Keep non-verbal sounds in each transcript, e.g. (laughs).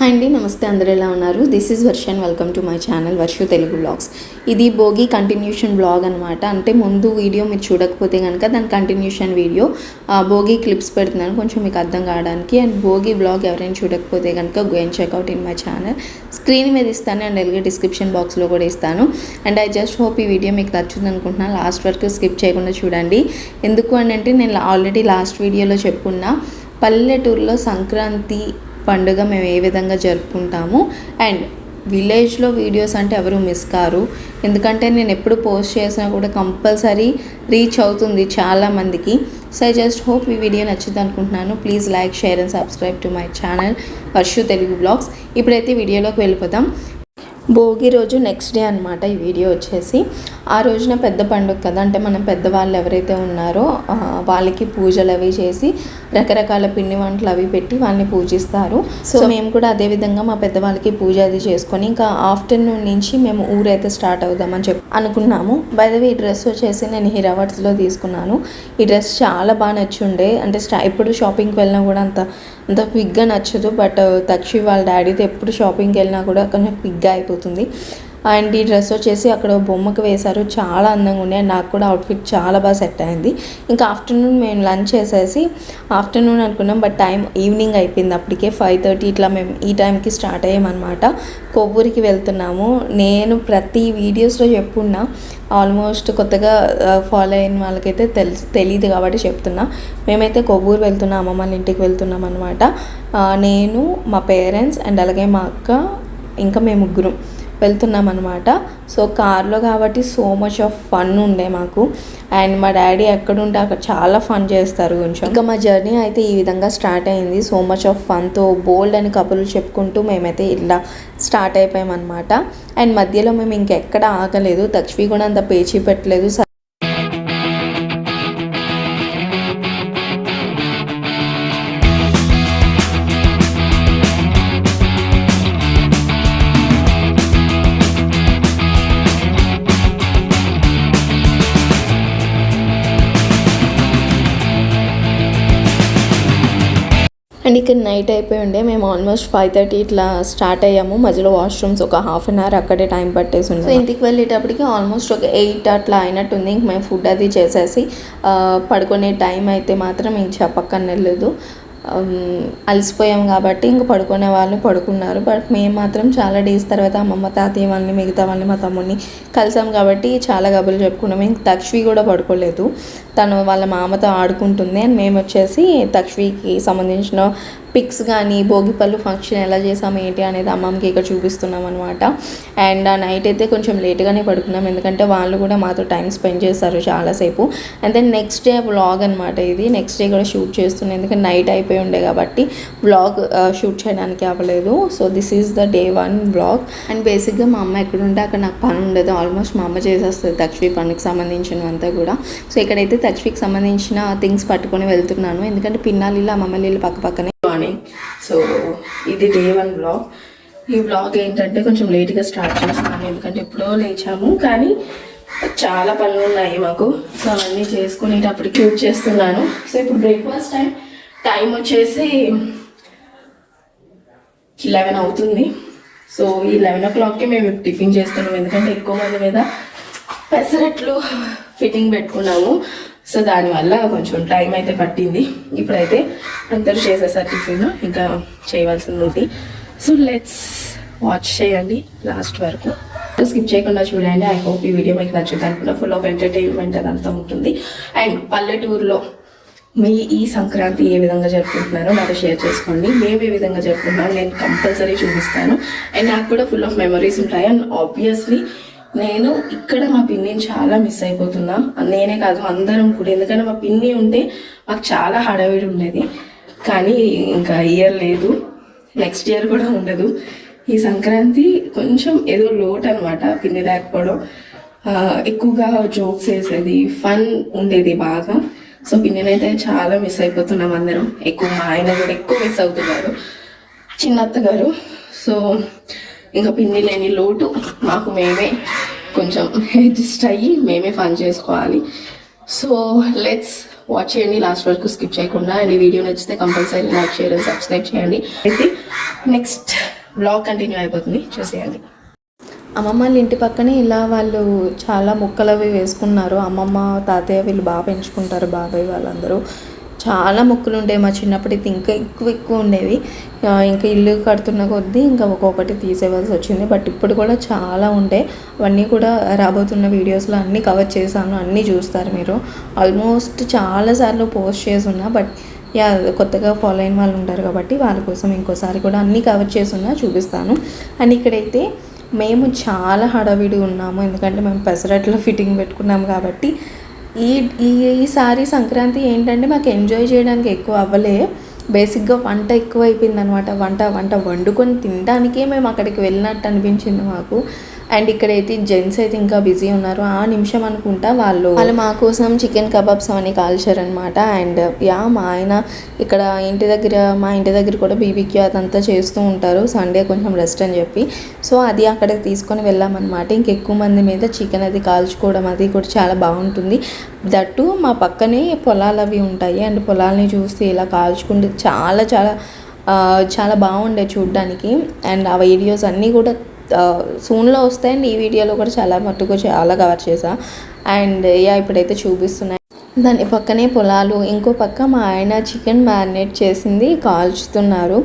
Hi అండి నమస్తే అందరూ ఎలా ఉన్నారు? This is Varshan welcome to my channel Varshu Telugu vlogs ఇది భోగి కంటిన్యూషన్ బ్లాగ్ అనమాట అంటే ముందు వీడియో మీరు చూడకపోతే కనుక దాని కంటిన్యూషన్ వీడియో భోగి క్లిప్స్ పెడుతున్నాను. కొంచెం మీకు అర్థం కావడానికి. అండ్ భోగి బ్లాగ్ ఎవరైనా చూడకపోతే కనుక going check out in my channel screen మీద ఇస్తాను అండ్ అలాగే డిస్క్రిప్షన్ బాక్స్లో కూడా ఇస్తాను. అండ్ ఐ జస్ట్ హోప్ ఈ వీడియో మీకు నచ్చుతుంది అనుకుంటున్నాను లాస్ట్ వరకు స్కిప్ చేయకుండా చూడండి. ఎందుకు అని అంటే నేను ఆల్రెడీ లాస్ట్ వీడియోలో చెప్పున్నా పల్లెటూరులో సంక్రాంతి పండుగ మేము ఏ విధంగా జరుపుకుంటాము. అండ్ విలేజ్లో వీడియోస్ అంటే ఎవరు మిస్ కారు. ఎందుకంటే నేను ఎప్పుడు పోస్ట్ చేసినా కూడా కంపల్సరీ రీచ్ అవుతుంది చాలా మందికి. సో ఐ జస్ట్ హోప్ ఈ వీడియో నచ్చింది అనుకుంటున్నాను. Please like share and subscribe to my channel Varshu Telugu vlogs. ఇప్పుడైతే వీడియోలోకి వెళ్ళిపోతాం భోగి రోజు నెక్స్ట్ డే అనమాట ఈ వీడియో వచ్చేసి. ఆ రోజున పెద్ద పండుగ కదా అంటే మనం పెద్దవాళ్ళు ఎవరైతే ఉన్నారో వాళ్ళకి పూజలు అవి చేసి రకరకాల పిండి వంటలు అవి పెట్టి వాళ్ళని పూజిస్తారు. సో మేము కూడా అదే విధంగా మా పెద్దవాళ్ళకి పూజ అది చేసుకొని ఇంకా ఆఫ్టర్నూన్ నుంచి మేము ఊరైతే స్టార్ట్ అవుదామని చెప్పి అనుకున్నాము. బై ద వే ఈ డ్రెస్ వచ్చేసి నేను హిరావట్స్లో తీసుకున్నాను. ఈ డ్రెస్ చాలా బాగా నచ్చుండే. అంటే స్టా ఎప్పుడు షాపింగ్కి వెళ్ళినా కూడా అంత అంత క్విక్గా నచ్చదు బట్ తక్షి వాళ్ళ డాడీతో ఎప్పుడు షాపింగ్కి వెళ్ళినా కూడా కొంచెం క్విక్గా అయిపోతుంది. అండ్ ఈ డ్రెస్ వచ్చేసి అక్కడ బొమ్మకు వేశారు. చాలా అందంగా ఉన్నాయి. నాకు కూడా అవుట్ఫిట్ చాలా బాగా సెట్ అయింది. ఇంకా ఆఫ్టర్నూన్ మేము లంచ్ చేసేసి ఆఫ్టర్నూన్ అనుకున్నాం. బట్ టైం ఈవినింగ్ అయిపోయింది. అప్పటికే ఫైవ్ థర్టీ ఇట్లా మేము ఈ టైంకి స్టార్ట్ అయ్యామన్నమాట. కొవ్వూరికి వెళ్తున్నాము. నేను ప్రతి వీడియోస్లో చెప్పున్నా ఆల్మోస్ట్ కొత్తగా ఫాలో అయిన వాళ్ళకైతే తెలుసు తెలియదు కాబట్టి చెప్తున్నా. మేమైతే కొవ్వూరు వెళ్తున్నాం అమ్మమ్మ వాళ్ళ ఇంటికి వెళ్తున్నాం అనమాట నేను మా పేరెంట్స్ అండ్ అలాగే మా అక్క ఇంకా మేము ముగ్గురం. వెళ్తున్నాం అనమాట సో కార్లో కాబట్టి సో మచ్ ఆఫ్ ఫన్ ఉండే మాకు. అండ్ మా డాడీ ఎక్కడుంటే అక్కడ చాలా ఫన్ చేస్తారు కొంచెం. ఇంకా మా జర్నీ అయితే ఈ విధంగా స్టార్ట్ అయింది. సో మచ్ ఆఫ్ ఫన్తో బోల్డ్ అని కబుర్లు చెప్పుకుంటూ మేమైతే ఇలా స్టార్ట్ అయిపోయామన్నమాట. అండ్ మధ్యలో మేము ఇంకెక్కడ ఆగలేదు. తక్షవి కూడా అంత పేచీ పెట్టలేదు. నైట్ అయిపోయి ఉండే. మేము ఆల్మోస్ట్ ఫైవ్ థర్టీ ఇట్లా స్టార్ట్ అయ్యాము. మధ్యలో వాష్రూమ్స్ ఒక హాఫ్ అన్ అవర్ అక్కడే టైం పట్టేసి ఉంది ఇంటికి వెళ్ళేటప్పటికి ఆల్మోస్ట్ ఒక ఎయిట్ అట్లా అయినట్టుంది. ఇంక మేము ఫుడ్ అది చేసేసి పడుకునే టైం అయితే మాత్రం ఇంక చెప్పక్కర్లేదు. అలసిపోయాం కాబట్టి ఇంక పడుకునే వాళ్ళు పడుకున్నారు. బట్ మేము మాత్రం చాలా డేస్ తర్వాత అమ్మమ్మ తాతయ్య వాళ్ళని మిగతా వాళ్ళని మా తమ్ముడిని కలిసాం కాబట్టి చాలా గబులు చెప్పుకున్నాం. ఇంక తక్ష్వి కూడా పడుకోలేదు. తను వాళ్ళ మామతో ఆడుకుంటుంది అండ్ మేము వచ్చేసి తక్ష్వికి సంబంధించిన పిక్స్ కానీ భోగిపళ్ళు ఫంక్షన్ ఎలా చేసాము ఏంటి అనేది అమ్మమ్మకి ఇక్కడ చూపిస్తున్నాం అనమాట అండ్ ఆ నైట్ అయితే కొంచెం లేట్గానే పడుకున్నాం. ఎందుకంటే వాళ్ళు కూడా మాతో టైం స్పెండ్ చేస్తారు చాలాసేపు and then next day vlog అనమాట ఇది. నెక్స్ట్ డే కూడా షూట్ చేస్తున్నాం. ఎందుకంటే నైట్ అయిపోయి ఉండే కాబట్టి వ్లాగ్ షూట్ చేయడానికి అవ్వలేదు. So this is the day one vlog and బేసిక్గా మా అమ్మ ఎక్కడుంటే అక్కడ నాకు పని ఉండదు. ఆల్మోస్ట్ మా అమ్మ చేసేస్తుంది తక్షవి పనికి సంబంధించినవంతా కూడా. సో ఇక్కడైతే తక్షవికి సంబంధించిన థింగ్స్ పట్టుకొని వెళ్తున్నాను. ఎందుకంటే పిన్నాలిల్లు అమ్మమ్మ ఇల్లు పక్క పక్కనే మార్నింగ్ సో ఇది డే వన్ బ్లాగ్ ఈ బ్లాగ్ ఏంటంటే కొంచెం లేట్గా స్టార్ట్ చేస్తున్నాను. ఎందుకంటే ఎప్పుడో లేచాము. కానీ చాలా పనులు ఉన్నాయి మాకు. సో అవన్నీ చేసుకునేటప్పటికి యూజ్ చేస్తున్నాను. సో ఇప్పుడు బ్రేక్ఫాస్ట్ టైం టైం వచ్చేసి లెవెన్ అవుతుంది. సో ఈ లెవెన్ ఓ క్లాక్కి మేము టిఫిన్ చేస్తున్నాం. ఎందుకంటే ఎక్కువ మంది మీద పెసరట్లు ఫిట్టింగ్ పెట్టుకున్నాము. సో దానివల్ల కొంచెం టైం అయితే పట్టింది. ఇప్పుడైతే అందరూ చేసేసారు టిఫిన్ ఇంకా చేయవలసింది ఉంది సో లెట్స్ వాచ్ చేయండి లాస్ట్ వరకు. స్కిప్ చేయకుండా చూడండి. ఐ హోప్ ఈ వీడియో మీకు నచ్చింది అనుకున్న ఫుల్ ఆఫ్ ఎంటర్టైన్మెంట్ అదంతా ఉంటుంది. అండ్ పల్లెటూరులో మీ ఈ సంక్రాంతి ఏ విధంగా జరుపుకుంటున్నారో నాతో షేర్ చేసుకోండి. మేము ఏ విధంగా జరుపుకుంటున్నాం నేను కంపల్సరీ చూపిస్తాను. అండ్ నాకు కూడా ఫుల్ ఆఫ్ మెమరీస్ ఉంటాయి. అండ్ ఆబ్వియస్లీ నేను ఇక్కడ మా పిన్నిని చాలా మిస్ అయిపోతున్నా. నేనే కాదు అందరం కూడా. ఎందుకంటే మా పిన్ని ఉంటే మాకు చాలా హడావిడి ఉండేది. కానీ ఇంకా ఇయర్ లేదు. నెక్స్ట్ ఇయర్ కూడా ఉండదు. ఈ సంక్రాంతి కొంచెం ఏదో లోటు అనమాట పిన్ని లేకపోవడం. ఎక్కువగా జోక్స్ వేసేది ఫన్ ఉండేది బాగా. సో పిన్నినైతే చాలా మిస్ అయిపోతున్నాం అందరం. ఎక్కువ మా ఆయన కూడా ఎక్కువ మిస్ అవుతున్నారు. చిన్నత్త గారు సో ఇంకా పిన్ని లేని లోటు మాకు మేమే కొంచెం (laughs) అడ్జస్ట్ అయ్యి మేమే ఫన్ చేసుకోవాలి. సో లెట్స్ వాచ్ చేయండి. లాస్ట్ వరకు స్కిప్ చేయకుండా అండ్ ఈ వీడియో నచ్చితే compulsory like share and subscribe చేయండి. అయితే నెక్స్ట్ బ్లాగ్ కంటిన్యూ అయిపోతుంది. చూసేయండి. అమ్మమ్మ వాళ్ళ ఇంటి పక్కనే ఇలా వాళ్ళు చాలా మొక్కలు అవి వేసుకున్నారు. అమ్మమ్మ తాతయ్య వీళ్ళు బాగా పెంచుకుంటారు బాబాయ్ వాళ్ళందరూ. చాలా మొక్కలు ఉండేవి మా చిన్నప్పుడు అయితే ఇంకా ఎక్కువ ఎక్కువ ఉండేవి. ఇంకా ఇల్లు కడుతున్న కొద్దీ ఇంకా ఒక్కొక్కటి తీసేవలసి వచ్చింది. బట్ ఇప్పుడు కూడా చాలా ఉండే. అవన్నీ కూడా రాబోతున్న వీడియోస్లో అన్నీ కవర్ చేశాను అన్నీ చూస్తారు మీరు. ఆల్మోస్ట్ చాలాసార్లు పోస్ట్ చేసి ఉన్నా బట్ యా కొత్తగా ఫాలో అయిన వాళ్ళు ఉంటారు కాబట్టి వాళ్ళ కోసం ఇంకోసారి కూడా అన్నీ కవర్ చేసి చూపిస్తాను. అండ్ ఇక్కడైతే మేము చాలా హడావిడి ఉన్నాము. ఎందుకంటే మేము పెసరట్లో ఫిట్టింగ్ పెట్టుకున్నాము కాబట్టి ఈ ఈసారి సంక్రాంతి ఏంటంటే మాకు ఎంజాయ్ చేయడానికి ఎక్కువ అవ్వలే. బేసిక్గా వంట ఎక్కువ అయిపోయింది అనమాట వంట వంట వండుకొని తినడానికే మేము అక్కడికి వెళ్ళినట్టు అనిపించింది మాకు. అండ్ ఇక్కడైతే జెంట్స్ అయితే ఇంకా బిజీ ఉన్నారు. ఆ నిమిషం అనుకుంటా వాళ్ళు వాళ్ళు మా కోసం చికెన్ కబాబ్స్ అవన్నీ కాల్చారనమాట అండ్ యా మా ఆయన ఇక్కడ ఇంటి దగ్గర మా ఇంటి దగ్గర కూడా బీబీక్యూ అదంతా చేస్తూ ఉంటారు. సండే కొంచెం రెస్ట్ అని చెప్పి. సో అది అక్కడికి తీసుకొని వెళ్ళామన్నమాట. ఇంకెక్కువ మంది మీద చికెన్ అది కాల్చుకోవడం అది కూడా చాలా బాగుంటుంది. దట్టు మా పక్కనే పొలాలు అవి ఉంటాయి. అండ్ పొలాలని చూస్తే ఇలా కాల్చుకుంటే చాలా చాలా చాలా బాగుండే చూడడానికి. అండ్ ఆ వీడియోస్ అన్నీ కూడా సూన్లో వస్తాయి అండ్ ఈ వీడియోలో కూడా చాలా మట్టుకు చాలా కవర్ చేసా అండ్ యా ఇప్పుడైతే చూపిస్తున్నాయి దాని పక్కనే పొలాలు ఇంకో పక్క మా ఆయన చికెన్ మ్యారినేట్ చేసింది కాల్చుతున్నారు.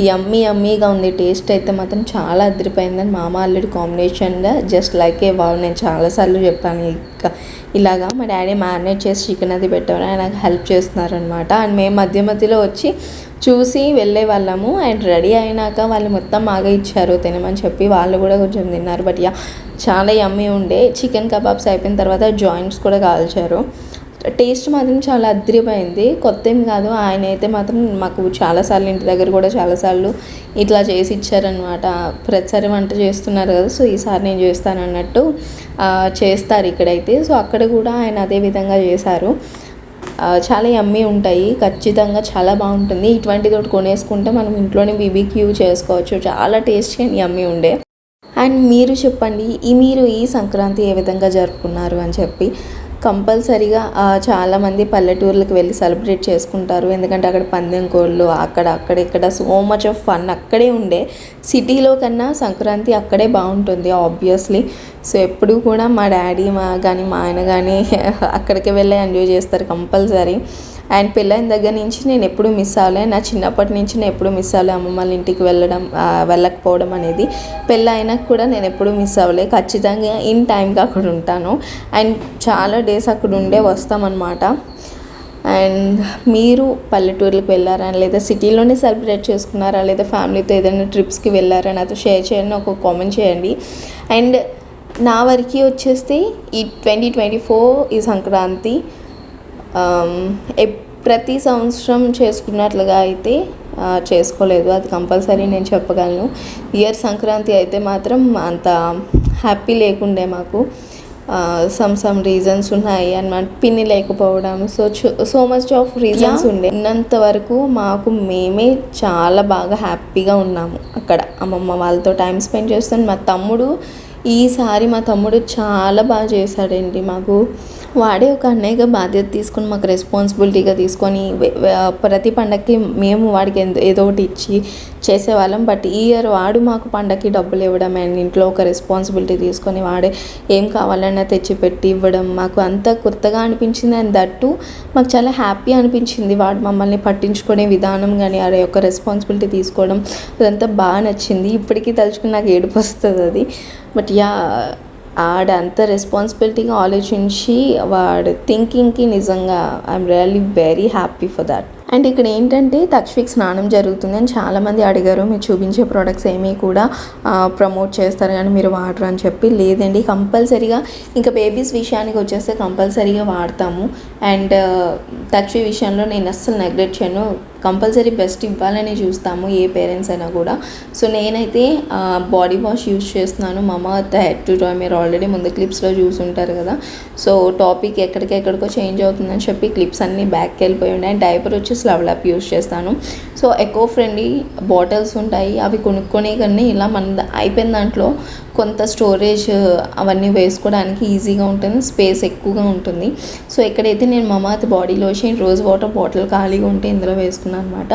యమ్మీ యమ్మీగా ఉంది టేస్ట్ అయితే మాత్రం చాలా అదిరిపోయిందని మామ అల్లుడి కాంబినేషన్గా జస్ట్ లైక్ ఏ వావ్ నేను చాలాసార్లు చెప్పాను ఇక. ఇలాగా మా డాడీ మ్యారినేట్ చేసి చికెన్ అది పెట్టారు ఆయన నాకు హెల్ప్ చేస్తున్నారనమాట అండ్ మేము మధ్య మధ్యలో వచ్చి చూసి వెళ్ళే వాళ్ళము. అండ్ రెడీ అయినాక వాళ్ళు మొత్తం బాగా ఇచ్చారు తినమని చెప్పి వాళ్ళు కూడా కొంచెం తిన్నారు. బట్ యా చాలా యమ్మీ ఉండే. చికెన్ కబాబ్స్ అయిపోయిన తర్వాత జాయింట్స్ కూడా కాల్చారు. టేస్ట్ మాత్రం చాలా అద్రిపోయింది కొత్త ఏం కాదు. ఆయన అయితే మాత్రం మాకు చాలాసార్లు ఇంటి దగ్గర కూడా చాలాసార్లు ఇట్లా చేసి ఇచ్చారనమాట ప్రతిసారి వంట చేస్తున్నారు కదా సో ఈసారి నేను చేస్తాను అన్నట్టు చేస్తారు ఇక్కడైతే. సో అక్కడ కూడా ఆయన అదే విధంగా చేశారు. చాలా యమ్మీ ఉంటాయి. ఖచ్చితంగా చాలా బాగుంటుంది. ఇటువంటిది ఒకటి కొనేసుకుంటే మనం ఇంట్లోనే బీబీక్యూ చేసుకోవచ్చు. చాలా టేస్టీ అండ్ యమ్మీ ఉండే. అండ్ మీరు చెప్పండి ఈ మీరు ఈ సంక్రాంతి ఏ విధంగా జరుపుకున్నారు అని చెప్పి. కంపల్సరీగా చాలామంది పల్లెటూర్లకు వెళ్ళి సెలబ్రేట్ చేసుకుంటారు. ఎందుకంటే అక్కడ పందెం కోళ్ళు అక్కడ అక్కడ ఇక్కడ సో మచ్ ఆఫ్ ఫన్ అక్కడే ఉండే సిటీలో కన్నా సంక్రాంతి అక్కడే బాగుంటుంది ఆబ్వియస్లీ సో ఎప్పుడు కూడా మా డాడీ మా కానీ మా ఆయన కానీ (laughs) అక్కడికి వెళ్ళి ఎంజాయ్ చేస్తారు కంపల్సరీ. అండ్ పెళ్ళైన దగ్గర నుంచి నేను ఎప్పుడు మిస్ అవ్వలే. నా చిన్నప్పటి నుంచి నేను ఎప్పుడు మిస్ అవ్వలే. అమ్మమ్మ వాళ్ళ ఇంటికి వెళ్ళడం వెళ్ళకపోవడం అనేది. పెళ్ళైనా కూడా నేను ఎప్పుడు మిస్ అవ్వలే. ఖచ్చితంగా ఇన్ టైంకి అక్కడ ఉంటాను. అండ్ చాలా డేస్ అక్కడ ఉండే వస్తామన్నమాట. అండ్ మీరు పల్లెటూర్లకు వెళ్ళారా? లేదా సిటీలోనే సెలబ్రేట్ చేసుకున్నారా? లేదా ఫ్యామిలీతో ఏదైనా ట్రిప్స్కి వెళ్ళారా? నాతో షేర్ చేయండి ఒక కామెంట్ చేయండి. అండ్ నా వరకు వచ్చేస్తే ఈ ట్వంటీ ట్వంటీ ఫోర్ ఈ సంక్రాంతి ప్రతి సంవత్సరం చేసుకున్నట్లుగా అయితే చేసుకోలేదు. అది కంపల్సరీ నేను చెప్పగలను. ఇయర్ సంక్రాంతి అయితే మాత్రం అంత హ్యాపీ లేకుండే మాకు. సమ్ సమ్ రీజన్స్ ఉన్నాయి అన్నమాట. పిన్ని లేకపోవడం. So so much of reasons ఉండే. ఉన్నంత వరకు మాకు మేమే చాలా బాగా హ్యాపీగా ఉన్నాము అక్కడ. అమ్మమ్మ వాళ్ళతో టైం స్పెండ్ చేస్తాను మా తమ్ముడు ఈసారి మా తమ్ముడు చాలా బాగా చేశాడండి మాకు. వాడే ఒక అన్నయ్యగా బాధ్యత తీసుకొని మాకు రెస్పాన్సిబిలిటీగా తీసుకొని ప్రతి పండగకి మేము వాడికి ఏదో ఒకటి ఇచ్చి చేసేవాళ్ళం. బట్ ఈ ఇయర్ వాడు మాకు పండగకి డబ్బులు ఇవ్వడం అండ్ ఇంట్లో ఒక రెస్పాన్సిబిలిటీ తీసుకొని వాడే ఏం కావాలన్నా తెచ్చిపెట్టి ఇవ్వడం మాకు అంత కొత్తగా అనిపించింది. అండ్ దట్టు మాకు చాలా హ్యాపీ అనిపించింది. వాడు మమ్మల్ని పట్టించుకునే విధానం కానీ ఆ యొక్క రెస్పాన్సిబిలిటీ తీసుకోవడం అదంతా బాగా నచ్చింది. ఇప్పటికీ తలుచుకుని నాకు ఏడుపు వస్తుంది అది. బట్ యా ఆడ అంత రెస్పాన్సిబిలిటీగా ఆలోచించి వాడు థింకింగ్కి నిజంగా I'm really very happy for that and ఇక్కడ ఏంటంటే తక్షవిక్ స్నానం జరుగుతుంది అని చాలామంది అడిగారు. మీరు చూపించే ప్రోడక్ట్స్ ఏమీ కూడా ప్రమోట్ చేస్తారు కానీ మీరు వాడరు అని చెప్పి. లేదండి కంపల్సరీగా ఇంకా బేబీస్ విషయానికి వచ్చేస్తే కంపల్సరీగా వాడతాము. అండ్ తక్షి విషయంలో నేను అస్సలు నెగ్లెక్ట్ చేయను. కంపల్సరీ బెస్ట్ ఇవ్వాలని చూస్తాము ఏ పేరెంట్స్ అయినా కూడా. సో నేనైతే బాడీ వాష్ యూజ్ చేస్తున్నాను. మమ హెడ్ టు టాయ్ మీరు ఆల్రెడీ ముందు క్లిప్స్లో చూసుంటారు కదా. సో టాపిక్ ఎక్కడికెక్కడికో చేంజ్ అవుతుందని చెప్పి క్లిప్స్ అన్నీ బ్యాక్కి వెళ్ళిపోయి ఉన్నాయి. అండ్ డైపర్ వచ్చి స్లవ్ యూజ్ చేస్తాను. సో ఎకో ఫ్రెండ్లీ బాటిల్స్ ఉంటాయి. అవి కొనుక్కునే కానీ ఇలా మన అయిపోయిన దాంట్లో కొంత స్టోరేజ్ uh, అవన్నీ వేసుకోవడానికి ఈజీగా ఉంటుంది స్పేస్ ఎక్కువగా ఉంటుంది. సో ఎక్కడైతే నేను Mamaearth body lotion rose water bottle ఖాళీగా ఉంటే ఇందులో వేసుకున్నాను అనమాట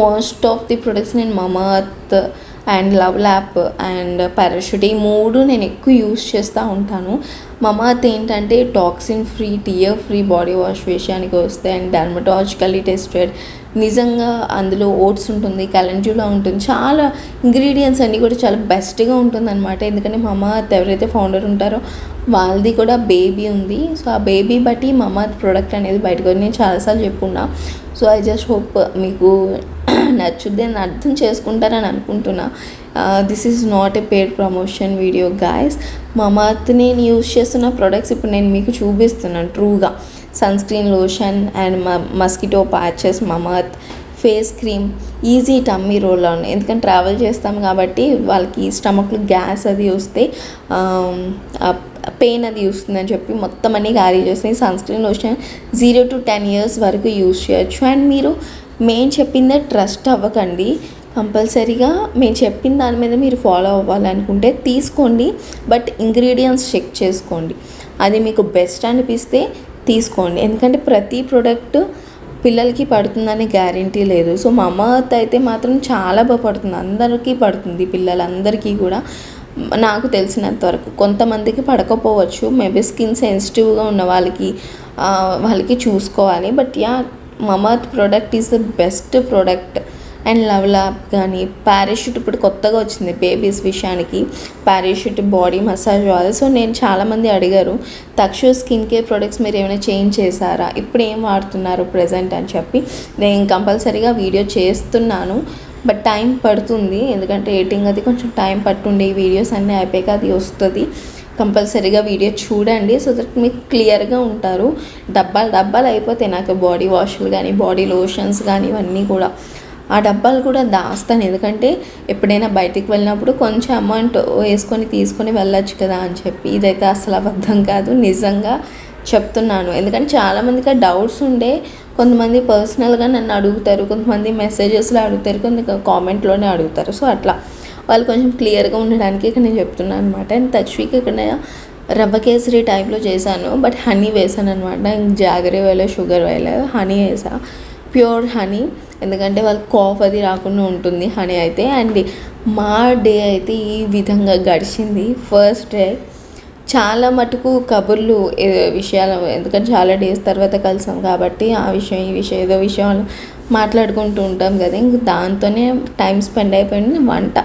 మోస్ట్ ఆఫ్ ది ప్రొడక్ట్స్ నేను Mamaearth and LuvLap and Parachute ఈ మూడు నేను ఎక్కువ యూస్ చేస్తూ ఉంటాను. మమాత్ ఏంటంటే toxin free tear free body wash విషయానికి వస్తే అండ్ డర్మటాలజికల్లీ టెస్టెడ్ నిజంగా అందులో ఓట్స్ ఉంటుంది కలెంజులా ఉంటుంది. చాలా ఇంగ్రీడియంట్స్ అన్నీ కూడా చాలా బెస్ట్గా ఉంటుంది అనమాట ఎందుకంటే మమాత్ ఎవరైతే ఫౌండర్ ఉంటారో వాళ్ళది కూడా బేబీ ఉంది. సో ఆ బేబీ బట్టి మా అమ్మ ప్రోడక్ట్ అనేది బయటకు నేను చాలాసార్లు చెప్పున్నా. సో ఐ జస్ట్ హోప్ మీకు నచ్చుద్ది అని అర్థం చేసుకుంటారని అనుకుంటున్నా. This is not a paid promotion video guys. Mamaearth నేను యూస్ చేస్తున్న ప్రొడక్ట్స్ ఇప్పుడు నేను మీకు చూపిస్తున్నాను ట్రూగా. Sunscreen lotion and mosquito patches Mamaearth face cream easy tummy roll on ఎందుకంటే ట్రావెల్ చేస్తాం కాబట్టి వాళ్ళకి స్టమక్లో గ్యాస్ అది వస్తే పెయిన్ అది వస్తుందని చెప్పి మొత్తం అన్ని క్యారీ చేస్తాయి sunscreen lotion zero to ten years వరకు యూస్ చేయొచ్చు. అండ్ మీరు మెయిన్ చెప్పిందే ట్రస్ట్ అవ్వకండి. కంపల్సరీగా మేము చెప్పిన దాని మీద మీరు ఫాలో అవ్వాలనుకుంటే తీసుకోండి. బట్ ఇంగ్రీడియంట్స్ చెక్ చేసుకోండి. అది మీకు బెస్ట్ అనిపిస్తే తీసుకోండి. ఎందుకంటే ప్రతి ప్రోడక్ట్ పిల్లలకి పడుతుందని గ్యారంటీ లేదు. సో మా అమ్మ అయితే మాత్రం చాలా బాగా పడుతుంది. అందరికీ పడుతుంది పిల్లలందరికీ కూడా. నాకు తెలిసినంత వరకు. కొంతమందికి పడకపోవచ్చు. మేబీ స్కిన్ సెన్సిటివ్గా ఉన్న వాళ్ళకి వాళ్ళకి చూసుకోవాలి. But ya Mamaearth product is the best product and LuvLap కానీ పారాషూట్ ఇప్పుడు కొత్తగా వచ్చింది బేబీస్ విషయానికి. పారాషూట్ బాడీ మసాజ్ వాళ్ళు సో నేను చాలామంది అడిగారు తక్షు స్కిన్ కేర్ ప్రొడక్ట్స్ మీరు ఏమైనా చేంజ్ చేశారా? ఇప్పుడు ఏం వాడుతున్నారు ప్రజెంట్ అని చెప్పి నేను కంపల్సరీగా వీడియో చేస్తున్నాను. బట్ టైం పడుతుంది. ఎందుకంటే ఎడిటింగ్ అది కొంచెం టైం పట్టుండే. ఈ వీడియోస్ అన్నీ అయిపోయాక అది వస్తుంది. కంపల్సరీగా వీడియో చూడండి. సో దట్ మీకు క్లియర్గా ఉంటారు. డబ్బాలు డబ్బాలు అయిపోతాయి నాకు. బాడీ వాష్లు కానీ బాడీ లోషన్స్ కానీ ఇవన్నీ కూడా. ఆ డబ్బాలు కూడా దాస్తాను. ఎందుకంటే ఎప్పుడైనా బయటికి వెళ్ళినప్పుడు కొంచెం అమౌంట్ వేసుకొని తీసుకొని వెళ్ళొచ్చు కదా అని చెప్పి ఇదైతే అసలు అబద్ధం కాదు నిజంగా చెప్తున్నాను. ఎందుకంటే చాలామందికి డౌట్స్ ఉండే కొంతమంది పర్సనల్గా నన్ను అడుగుతారు కొంతమంది మెసేజెస్లో అడుగుతారు కొంత కామెంట్లోనే అడుగుతారు. సో అట్లా వాళ్ళు కొంచెం క్లియర్గా ఉండడానికి ఇక్కడ నేను చెప్తున్నాను అనమాట అండ్ తచ్వీకి ఇక్కడ రవ్వ కేసరి టైప్లో చేశాను బట్ హనీ వేసాను అనమాట జాగరీ వేయలేదు షుగర్ వేయలేదు హనీ వేసా. Pure honey. ఎందుకంటే వాళ్ళకి కాఫ్ అది రాకుండా ఉంటుంది హనీ అయితే. అండ్ మా డే అయితే ఈ విధంగా గడిచింది. ఫస్ట్ డే చాలా మటుకు కబుర్లు విషయాలు ఎందుకంటే చాలా డేస్ తర్వాత కలిసాం కాబట్టి ఆ విషయం ఈ విషయం ఏదో విషయాలు మాట్లాడుకుంటూ ఉంటాం కదా. ఇంక దాంతోనే టైం స్పెండ్ అయిపోయింది. వంట.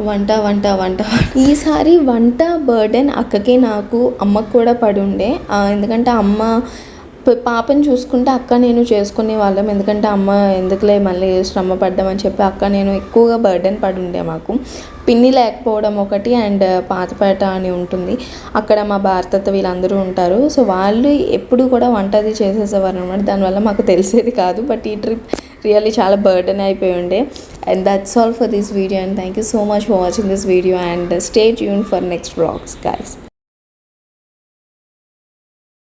వంట వంట వంట ఈసారి వంట బర్డెన్ అక్కకి నాకు అమ్మకు కూడా పడి ఉండే. ఆ, ఎందుకంటే అమ్మ పాపని చూసుకుంటే అక్క నేను చేసుకునే వాళ్ళం. ఎందుకంటే అమ్మ ఎందుకులే మళ్ళీ శ్రమ పడ్డామని చెప్పి అక్క నేను ఎక్కువగా బర్డెన్ పడి ఉండే మాకు. పిన్ని లేకపోవడం ఒకటి అండ్ పాతపేట అని ఉంటుంది. అక్కడ మా భారతత్వ వీళ్ళందరూ ఉంటారు. సో వాళ్ళు ఎప్పుడు కూడా వంట అది చేసేసేవారు అనమాట దానివల్ల మాకు తెలిసేది కాదు. బట్ ఈ ట్రిప్ రియల్లీ చాలా బర్డెన్ అయిపోయి ఉండే. And that's all for this video and thank you so much for watching this video and stay tune for next blogs guys